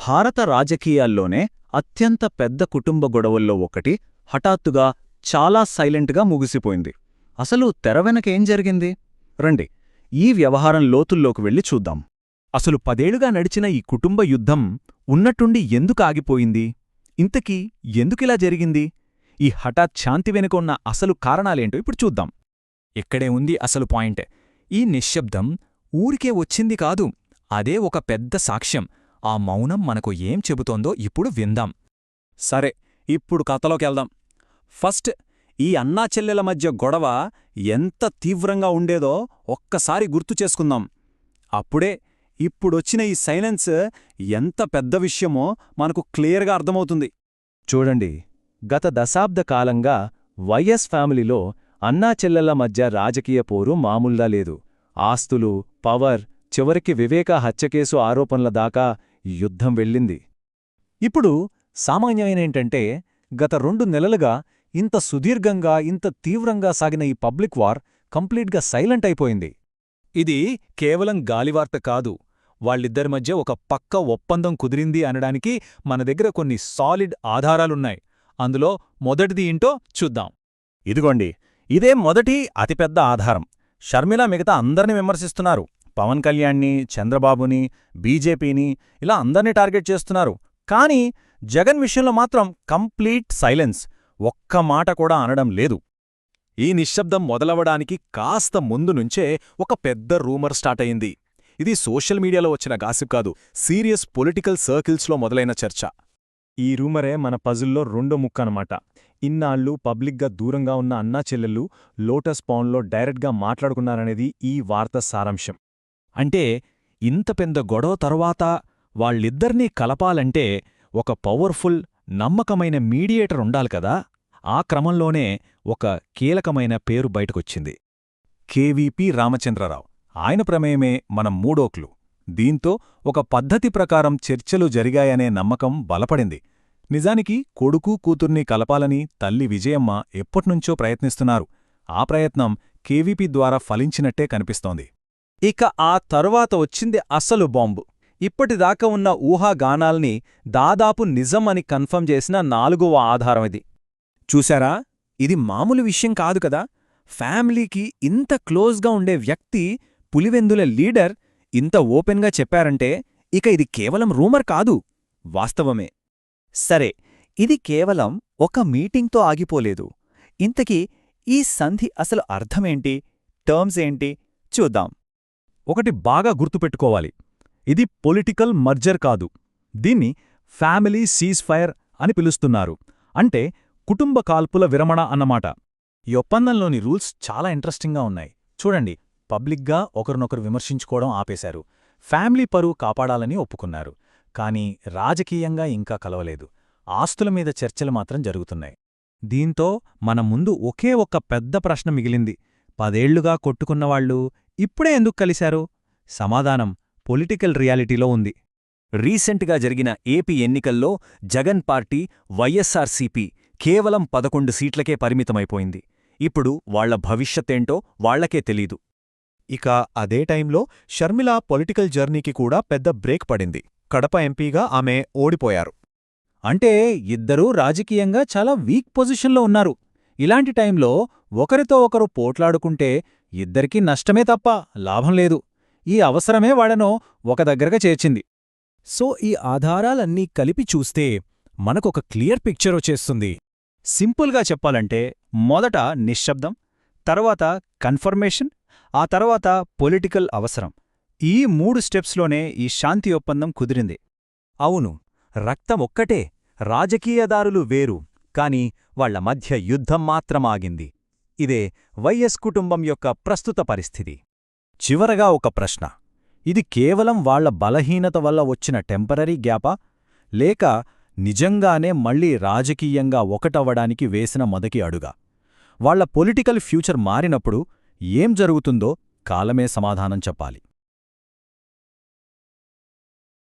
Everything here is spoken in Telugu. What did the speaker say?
భారత రాజకీయాల్లోనే అత్యంత పెద్ద కుటుంబ గొడవల్లో ఒకటి హఠాత్తుగా చాలా సైలెంట్గా ముగిసిపోయింది. అసలు తెర వెనకేం జరిగింది? రండి ఈ వ్యవహారం లోతుల్లోకి వెళ్ళి చూద్దాం. అసలు పదేళ్ళుగా నడిచిన ఈ కుటుంబ యుద్ధం ఉన్నట్టుండి ఎందుకు ఆగిపోయింది? ఇంతకీ ఎందుకిలా జరిగింది? ఈ హఠాత్ శాంతి వెనుక ఉన్న అసలు కారణాలేంటో ఇప్పుడు చూద్దాం. ఇక్కడే ఉంది అసలు పాయింట్? ఈ నిశ్శబ్దం ఊరికే వచ్చింది కాదు అదే ఒక పెద్ద సాక్ష్యం. ఆ మౌనం మనకు ఏం చెబుతోందో ఇప్పుడు విందాం. సరే ఇప్పుడు కథలోకెళ్దాం. ఫస్ట్ ఈ అన్నా చెల్లెల మధ్య గొడవ ఎంత తీవ్రంగా ఉండేదో ఒక్కసారి గుర్తు చేసుకుందాం. అప్పుడే ఇప్పుడొచ్చిన ఈ సైలెన్స్ ఎంత పెద్ద విషయమో మనకు క్లియర్గా అర్థమవుతుంది. చూడండి గత దశాబ్ద కాలంగా వైఎస్ ఫ్యామిలీలో అన్నాచెల్లెల మధ్య రాజకీయ పోరు మామూల్లా లేదు. ఆస్తులు పవర్ చివరికి వివేక హత్యకేసు ఆరోపణల దాకా యుద్ధం వెళ్ళింది. ఇప్పుడు సామాన్యమైనేంటంటే గత రెండు నెలలుగా ఇంత సుదీర్ఘంగా ఇంత తీవ్రంగా సాగిన ఈ పబ్లిక్ వార్ కంప్లీట్గా సైలెంట్ అయిపోయింది. ఇది కేవలం గాలివార్త కాదు. వాళ్ళిద్దరి మధ్య ఒక పక్క ఒప్పందం కుదిరింది అనడానికి మన దగ్గర కొన్ని సాలిడ్ ఆధారాలున్నాయి. అందులో మొదటిది ఏంటో చూద్దాం. ఇదిగోండి ఇదే మొదటి అతిపెద్ద ఆధారం. షర్మిల మిగతా అందరిని విమర్శిస్తున్నారు. పవన్ కళ్యాణ్ని చంద్రబాబుని బీజేపీని ఇలా అందర్నీ టార్గెట్ చేస్తున్నారు. కానీ జగన్ విషయంలో మాత్రం కంప్లీట్ సైలెన్స్. ఒక్క మాట కూడా అనడం లేదు. ఈ నిశ్శబ్దం మొదలవడానికి కాస్త ముందు నుంచే ఒక పెద్ద రూమర్ స్టార్ట్ అయింది. ఇది సోషల్ మీడియాలో వచ్చిన గాసిప్ కాదు సీరియస్ పొలిటికల్ సర్కిల్స్లో మొదలైన చర్చ. ఈ రూమరే మన పజుల్లో రెండో ముక్క అనమాట ఇన్నాళ్ళు పబ్లిక్గా దూరంగా ఉన్న అన్నా చెల్లెళ్ళు లోటస్ పౌండ్లో డైరెక్ట్గా మాట్లాడుకున్నారనేది ఈ వార్త సారాంశం. అంటే ఇంత పెద్ద గొడవ తరువాత వాళ్ళిద్దర్నీ కలపాలంటే ఒక పవర్ఫుల్ నమ్మకమైన మీడియేటర్ ఉండాలి కదా. ఆ క్రమంలోనే ఒక కీలకమైన పేరు బయటకొచ్చింది. కేవీపీ రామచంద్రరావు. ఆయన ప్రమేయమే మన మూడోక్లు దీంతో ఒక పద్ధతి ప్రకారం చర్చలు జరిగాయనే నమ్మకం బలపడింది. నిజానికి కొడుకు కూతుర్ని కలపాలని తల్లి విజయమ్మ ఎప్పట్నుంచో ప్రయత్నిస్తున్నారు. ఆ ప్రయత్నం కేవీపీ ద్వారా ఫలించినట్టే కనిపిస్తోంది. ఇక ఆ తరువాత వచ్చింది అసలు బాంబు. ఇప్పటిదాకా ఉన్న ఊహాగానాల్ని దాదాపు నిజం అని కన్ఫర్మ్ చేసిన నాలుగవ ఆధారం ఇది. చూశారా? ఇది మామూలు విషయం కాదు కదా? ఫ్యామిలీకి ఇంత క్లోజ్గా ఉండే వ్యక్తి పులివెందుల లీడర్ ఇంత ఓపెన్గా చెప్పారంటే ఇక ఇది కేవలం రూమర్ కాదు వాస్తవమే. సరే ఇది కేవలం ఒక మీటింగ్తో ఆగిపోలేదు. ఇంతకీ ఈ సంధి అసలు అర్థమేంటి టర్మ్స్ ఏంటి? చూద్దాం. ఒకటి బాగా గుర్తుపెట్టుకోవాలి. ఇది పొలిటికల్ మర్జర్ కాదు. దీన్ని ఫ్యామిలీ సీజ్ ఫైర్ అని పిలుస్తున్నారు. అంటే కుటుంబ కాల్పుల విరమణ అన్నమాట. ఈ ఒప్పందంలోని రూల్స్ చాలా ఇంట్రెస్టింగ్గా ఉన్నాయి. చూడండి పబ్లిక్గా ఒకరినొకరు విమర్శించుకోవడం ఆపేశారు. ఫ్యామిలీ పరువు కాపాడాలని ఒప్పుకున్నారు. కానీ రాజకీయంగా ఇంకా కలవలేదు. ఆస్తుల మీద చర్చలు మాత్రం జరుగుతున్నాయి. దీంతో మన ముందు ఒకే ఒక్క పెద్ద ప్రశ్న మిగిలింది. పదేళ్ళుగా కొట్టుకున్నవాళ్ళు ఇప్పుడే ఎందుకు కలిశారు? సమాధానం పొలిటికల్ రియాలిటీలో ఉంది. రీసెంట్గా జరిగిన ఏపీ ఎన్నికల్లో జగన్ పార్టీ వైఎస్సార్సీపీ కేవలం పదకొండు సీట్లకే పరిమితమైపోయింది. ఇప్పుడు వాళ్ళ భవిష్యత్తేంటో వాళ్ళకే తెలీదు. ఇక అదే టైంలో షర్మిల పొలిటికల్ జర్నీకి కూడా పెద్ద బ్రేక్ పడింది. కడప ఎంపీగా ఆమె ఓడిపోయారు. అంటే ఇద్దరూ రాజకీయంగా చాలా వీక్ పొజిషన్లో ఉన్నారు. ఇలాంటి టైంలో ఒకరితో ఒకరు పోట్లాడుకుంటే ఇద్దరికీ నష్టమే తప్ప లాభం లేదు. ఈ అవసరమే వాడను ఒక దగ్గరగా చేర్చింది. సో ఈ ఆధారాలన్నీ కలిపి చూస్తే మనకొక క్లియర్ పిక్చర్ వచ్చేస్తుంది. సింపుల్గా చెప్పాలంటే మొదట నిశ్శబ్దం తర్వాత కన్ఫర్మేషన్ ఆ తర్వాత పొలిటికల్ అవసరం. ఈ మూడు స్టెప్స్లోనే ఈ శాంతి ఒప్పందం కుదిరింది. అవును రక్తం ఒక్కటే రాజకీయదారులు వేరు కాని వాళ్ళ మధ్య యుద్ధం మాత్రమాగింది. ఇదే వైఎస్ కుటుంబం యొక్క ప్రస్తుత పరిస్థితి. చివరగా ఒక ప్రశ్న. ఇది కేవలం వాళ్ళ బలహీనత వల్ల వచ్చిన టెంపరరీ గ్యాపా? లేక నిజంగానే మళ్ళీ రాజకీయంగా ఒకటవ్వడానికి వేసిన మొదటి అడుగా? వాళ్ళ పొలిటికల్ ఫ్యూచర్ మారినప్పుడు ఏం జరుగుతుందో కాలమే సమాధానం చెప్పాలి.